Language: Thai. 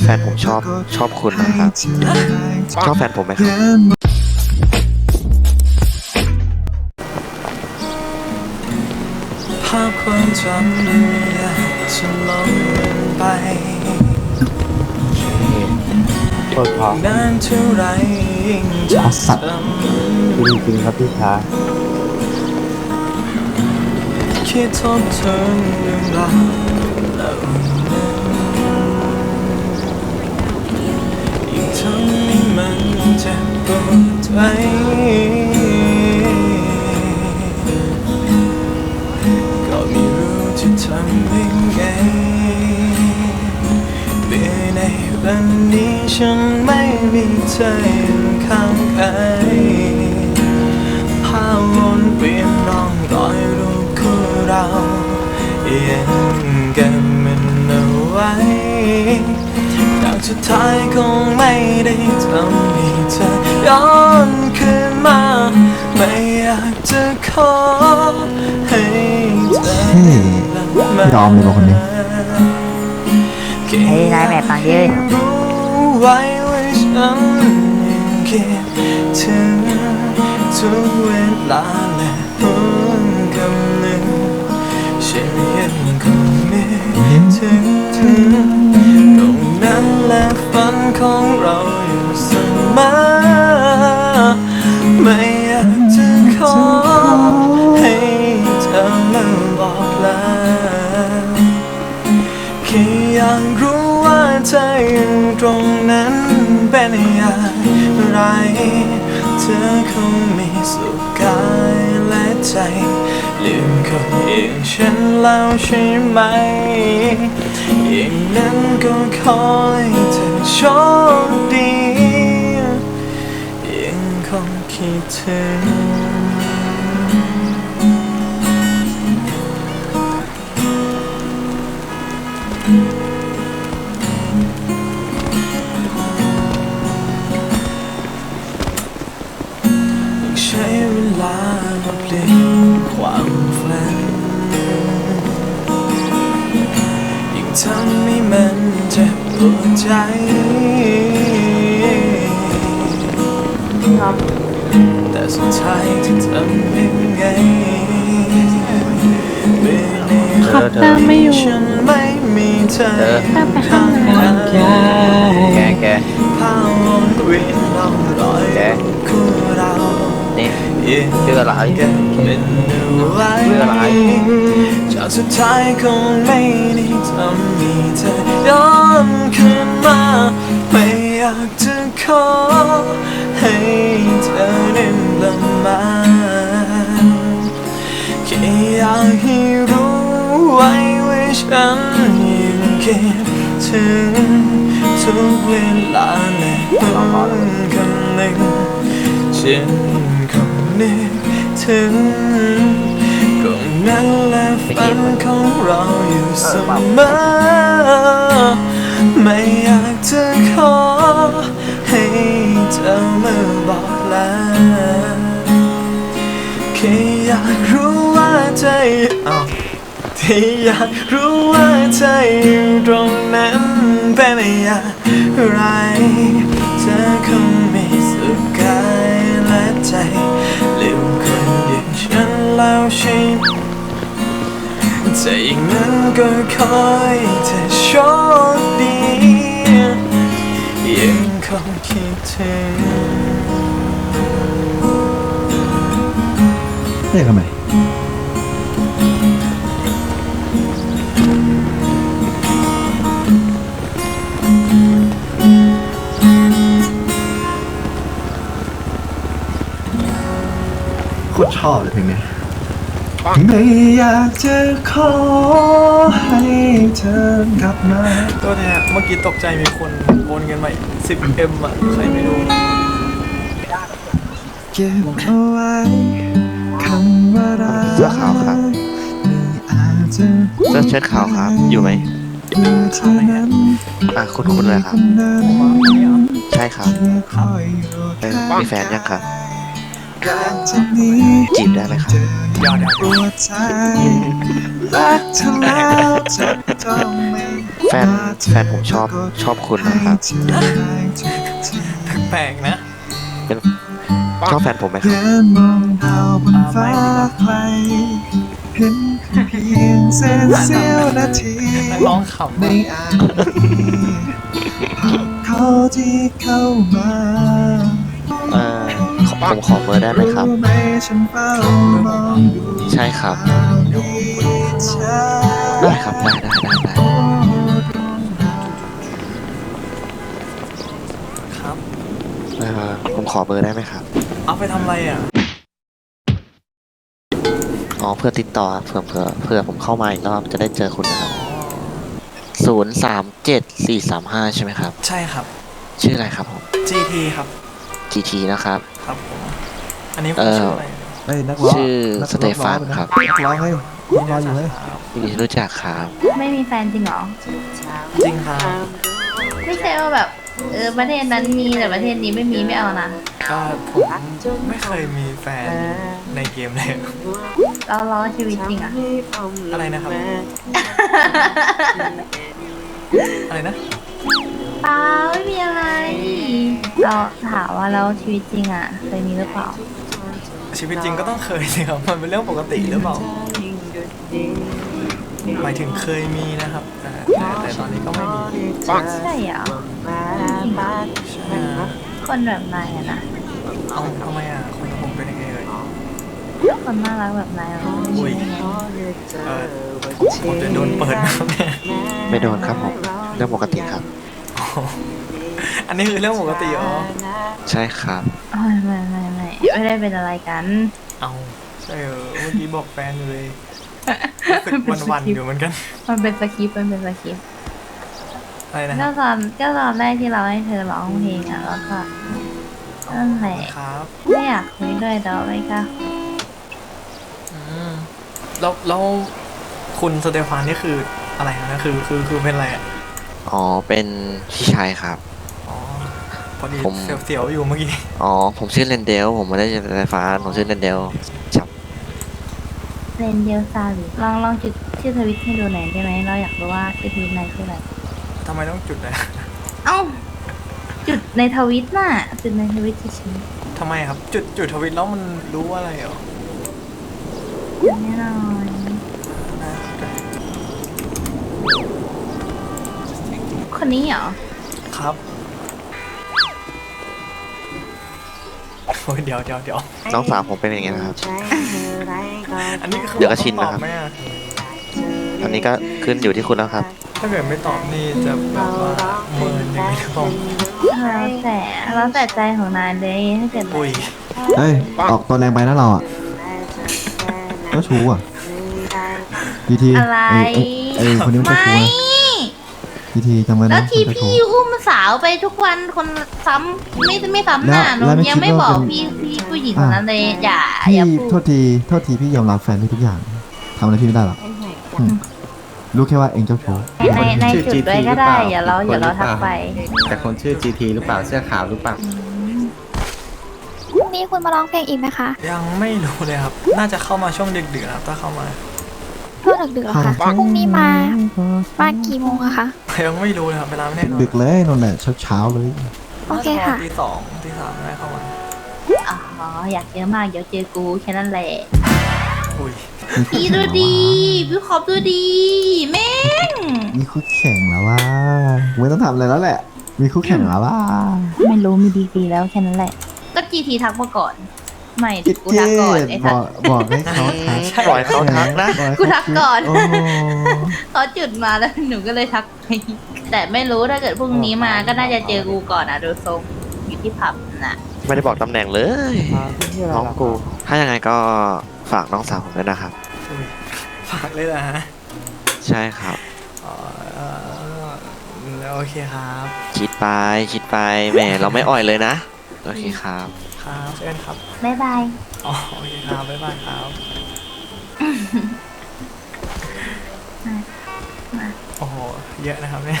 แฟนผมชอบชอบคุณนะครับ ชอบแฟนผมไหมครับภาพความจำยังอยากจะลบไปโทษครับนานเท่าไรยิ่งจะสัตว์จจริงๆครับพี่ชายำคิดทบทวนเรื่องราว จ็บปวดใจก็ไม่รู้จะทำยังไงเมื่อในวันนี้ฉันไม่มีเธออยู่ข้างกายภาพวนเวียนร่องรอยรูปคู่เรายังเก็บมัน สุดท้ายคงไม่ได้ทำให้เธอย้อนคืนมา ไม่อยากจะขอให้เธอกลับมายอมเลยว่ะคนนี้แค่เฮ้ยนายแม่ฟังดิรู้ไว้ว่าฉันยังคิดถึงทุกเวลาและ และฝันของเราอยู่เสมอไม่อยากจะขอให้เธอมบอกลาแค่อยากรู้ว่าเธออยู่ตรงนั้นเป็นอย่างไร เธอคงมีสุขกายและใจ ลืมคนอย่างฉันแล้วใช่ไหม อย่างนั้นก็ขอให้เธอโชคดียังคงคิดถึง ทำให้มันเจ็บปวดใจครับแต่สุดท้ายจะทำยังไงเมื่อในขับตาไม่อยู่ฉันไม่มีเธอตาไปข้างในแกแกภาพวนเวียนล่องรอยแก คู่เรานี่ยังชื่ออะไรเก็บเป็นเอาไว้ ชื่สุดท้ายคงไม่ได้ทำให้เธอย้อนคืนมา ไม่อยากจะขอให้เธอได้ละมาแค่อยากให้รู้ไว้ว่าฉันยังคิดถึงทุกเวลาและทุกคำหนึ่งฉันคงนึกถึง นั้นและฝันของเราอยู่เสมอ ไม่อยากจะขอ ให้เธอมาบอกลาแค่อยากรู้ว่าใจอ้าวที่อยากรู้ว่าเธออยู่ตรงนั้นเป็นอย่างไร แต่อย่างนั้นก็ขอให้เธอโชคดียังคงคิดถึงเรียกทำไมโคตรชอบเลยเพลงนี้ ไม่อยากจะขอให้เธอกลับมาตัวแทนเมื่อกี้ตกใจมีคนโอนเงินมาสิบเอ็มอะใครไม่รู้เก็บเอาไว้คำว่ารักเสื้อขาวครับไม่อาจจะเสื้อเชิ้ตขาวครับ อยู่ไหมดูเท่านั้นอะคุณคุณเลยครับนนั้นใช่ครับที่คอยรอเออมีแฟนยังครับ การจากนี้จีบได้ไหมครับเจอปวดใจรักเธอแล้วจะต้องไม่แฟนแฟนผมชอบชอบคุณนะครับแปลกๆนะเป็นชอบแฟนผมไหมครับยืนมองดาวบนฟ้าไกลเห็นเพียงเส้นเสี้ยวนาทีนักร้องขำในอะอาทิตย์เขาที่เข้ามาเอ่อขอ ผมขอเบอร์ได้ไหมครับไหมฉันเฝ้ามองดูใช่ครับฉันได้ครับ ได้ได้ได้ได้ครับเอ่อผมขอเบอร์ได้ไหมครับ เอาไปทำอะไรอะ อ๋อ เพื่อติดต่อเผื่อเผื่อเผื่อผมเข้ามาอีกรอบจะได้เจอคุณนะครับศูนย์สามเจ็ดสี่สามห้าใช่ไหมครับ ใช่ครับ ชื่ออะไรครับผม GT ครับ GT นะครับ ครับผมอันนี้เอ่คุณอชื่ออะไรเฮ้ยนักร้องชื่อนักสเตฟานครับ นักร้องเฮ้ยนักร้องอยู่เฮ้ยยินดีที่รู้จักครับ ไม่มีแฟนจริงเหรอ จริงครับไม่ใช่ว่าแบบ เออประเทศนั้นมีแต่ประเทศนี้ไม่มีไม่เอานะ ก็ผมไม่เคยมีแฟนในเกมเลยเราล้อชีวิตจริงอะอะไรนะครับ อะไรนะ เปล่าไม่มีอะไร เราถามว่าเราชีวิตจริงอะเคยมีหรือเปล่า ชีวิตจริงก็ต้องเคยสิครับ มันเป็นเรื่องปกติหรือเปล่าหมายถึงเคยมีนะครับแต่แต่แต่ตอนนี้ก็ไม่มีใช่เหรอจริงเหรอใช่ไหมคนแบบนายอะนะเอาทำไมอะคนของผมเป็นยังไงเลยคนน่ารักแบบนายเราไม่มีได้ไงเออผมจะโดนเปิดนะครับเนี่ยไม่โดนครับผมเรื่องปกติครับ อ๋ออันนี้คือเรื่องปกติเหรอใช่ครับ ไม่ไม่ไม่ไม่ไม่ได้เป็นอะไรกันเอาใช่เออเมื่อกี้บอกแฟนอยู่เลยรู้สึกวันๆอยู่เหมือนกัน มันเป็นสคริปต์มันเป็นสคริปต์อะไรนะคก็รับตอนก็ตอนแรกที่เราให้เธอร้องเพลงอะแล้วก็นั่นแหละครับไม่อยากคุยด้วยแต่ว่าไม่กล้าอืมแล้วแล้วคุณสเตฟานนี่คืออะไรนะคือคือคือเป็นอะไรอะ อ๋อ เป็นพี่ชายครับ อ๋อพอดีผม เสียวๆอยู่เมื่อกี้ อ๋อ ผมชื่อเรนเดล ผมไม่ได้จะไฟฟ้า ผมชื่อเรนเดลจับเรนเดียวซาลิลองลองจุดชื่อทวิตให้ดูหน่อยได้ไหมเราอยากรู้ว่าชื่อทวิตนายชื่ออะไร ทำไมต้องจุดนะเอ้า จุดในทวิตน่ะ จุดในทวิตเฉยทำไมครับ จุดจุดทวิตแล้วมันรู้ว่าอะไรเหรอๆแน่นอน น่าสนใจ คนนี้เหรอ ครับโอ้ยเดี๋ยวเดี๋ยวเดี๋ยวน้องสาวผมเป็นอย่างเงี้ยนะครับ อันนี้คือเดี๋ยวก็ชินนะครับ ตอไหมออันนี้ก็ขึ้นอยู่ที่คุณแล้วครับ ถ้าเกิดไม่ตอบนี่จะแบบว่าเมินอย่างนี้หรือเปล่าแล้วแต่แล้วแต่ใจของนายเลยถ้าเกิดอุ้ยเฮ้ย ออกตัวแรงไปนะเราอะก็ชูอะพีทีอะไรไอ้คนนี้มันไม่ก็ชูนะ พีทีจำไว้นะแล้วที่มันก็ชูพี่อุ้มสาวไปทุกวันคนซ้ำไม่ไม่ซ้ำหน้าหนูแล้วแล้วไม่ยังไม่คิดบว่าอกเป็นพี่พี่ผู้หญิงคนนั้นเลยอย่าอพี่ย่าพูโทดษทีโทษทีพี่ยอมรับแฟนพี่ทุกอย่างทำอะไรพี่ไม่ได้หรอกอืมรู้แค่ว่าเองเจ้าชู้ในในชื่อจุด GT ด้วยก็ได้ หรือเปล่าอย่าเราอย่าเราทักไป แต่คนชื่อ GT หรือเปล่าเสื้อขาวหรือเปล่า พรุ่งนี้คุณมาร้องเพลงอีกไหมคะ ยังไม่รู้เลยครับ น่าจะเข้ามาช่วงดึกๆนะครับถ้าเข้ามาช่วง ดึกๆเหรอคะพรุ่งนี้มามากี่โมงอะคะยังไม่รู้เลยครับเวลาไม่แน่นอนดึกเลยนนแหละเช้าเช้าๆเลยโอเคค่ะ ตีสองตีสามได้เข้ามาอ๋ออยากเจอมากเดี๋ยวเจอกูแค่นั้นแหละอุ้ยพี่ดูดีพี่ขอบดูดีแม่งมีคู่แข่งแล้วว่าไม่ต้องทำอะไรแล้วแหละ มีคู่แข่งแล้วว่าไม่รู้มีดีดีแล้วแค่นั้นแหละก็จีทีทักมาก่อน ไม่เจ็ดกูเจ็ทักก่อนดไอ้บทัอกกบอกให้เขาทักปล่อยเขาทักนะ บอกให้เขากูทักก่อน โอ้โห เขาจุดมาแล้วหนูก็เลยทักไปแต่ไม่รู้ถ้าเกิดพรุ่งนี้มาก็น่าจะเจอกูก่อนอะดูทรงอยู่ที่ผับน่ะ ไม่ได้บอกตำแหน่งเลย น้องกู ถ้ายังไงก็ฝากน้องสาวผมด้วยนะครับอุ้ยฝากเลยนะฮะใช่ครับ อ๋อเอ่อแล้วโอเคครับ คิดไปคิดไปแหมเราไม่อ่อยเลยนะ โอเคครับ ครับเชิญครับ บ๊ายบาย อ๋อโอเคครับบ๊ายบายครับ มา มา โอ้โห เยอะนะครับเนี่ย